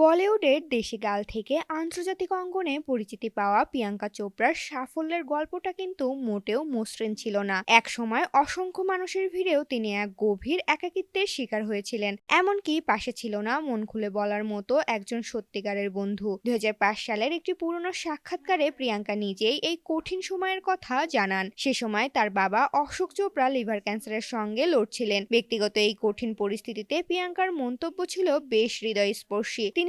বলিউডের দেশি গাল থেকে আন্তর্জাতিক অঙ্গনে পরিচিতি পাওয়া প্রিয়াঙ্কা চোপড়ার সাফল্যের গল্পটা কিন্তু মোটেও মসৃণ ছিল না। এক সময় অসংখ্য মানুষের ভিড়েও তিনি এক গভীর একাকিত্বের শিকার হয়েছিলেন। এমনকি পাশে ছিল না মন খুলে বলার মতো একজন সত্যিকারের বন্ধু। দু হাজার পাঁচ সালের একটি পুরনো সাক্ষাৎকারে প্রিয়াঙ্কা নিজেই এই কঠিন সময়ের কথা জানান। সে সময় তার বাবা অশোক চোপড়া লিভার ক্যান্সারের সঙ্গে লড়ছিলেন। ব্যক্তিগত এই কঠিন পরিস্থিতিতে প্রিয়াঙ্কার মন্তব্য ছিল বেশ হৃদয়স্পর্শী। তিনি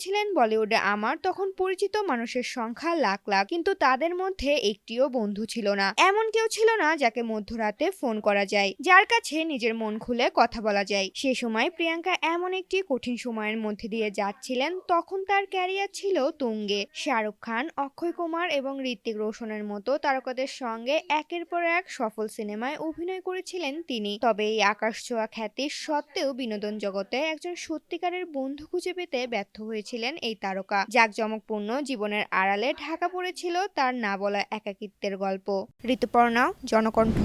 বলেছিলেন বলিউডে। আমার তখন পরিচিত মানুষের সংখ্যা লাখ লাখ, কিন্তু তাদের মধ্যে একটিও বন্ধু ছিল না। এমন কেউ ছিল না যাকে মধ্যরাতে ফোন করা যায়, যার কাছে নিজের মন খুলে কথা বলা যায়। সে সময় প্রিয়াঙ্কা এমন একটি কঠিন সময়ের মধ্যে দিয়ে যাচ্ছিলেন, তখন তার ক্যারিয়ার ছিল তুঙ্গে। শাহরুখ খান, অক্ষয় কুমার এবং ঋত্বিক রোশনের মতো তারকাদের সঙ্গে একের পর এক সফল সিনেমায় অভিনয় করেছিলেন তিনি। তবে এই আকাশ ছোঁয়া খ্যাতি সত্ত্বেও বিনোদন জগতে একজন সত্যিকারের বন্ধু খুঁজে পেতে ব্যর্থ হয়েছিলেন এই তারকা। জাঁকজমকপূর্ণ জীবনের আড়ালে ঢাকা পড়েছিল তার না বলা একাকিত্বের গল্প। ঋতুপর্ণা, জনকণ্ঠ।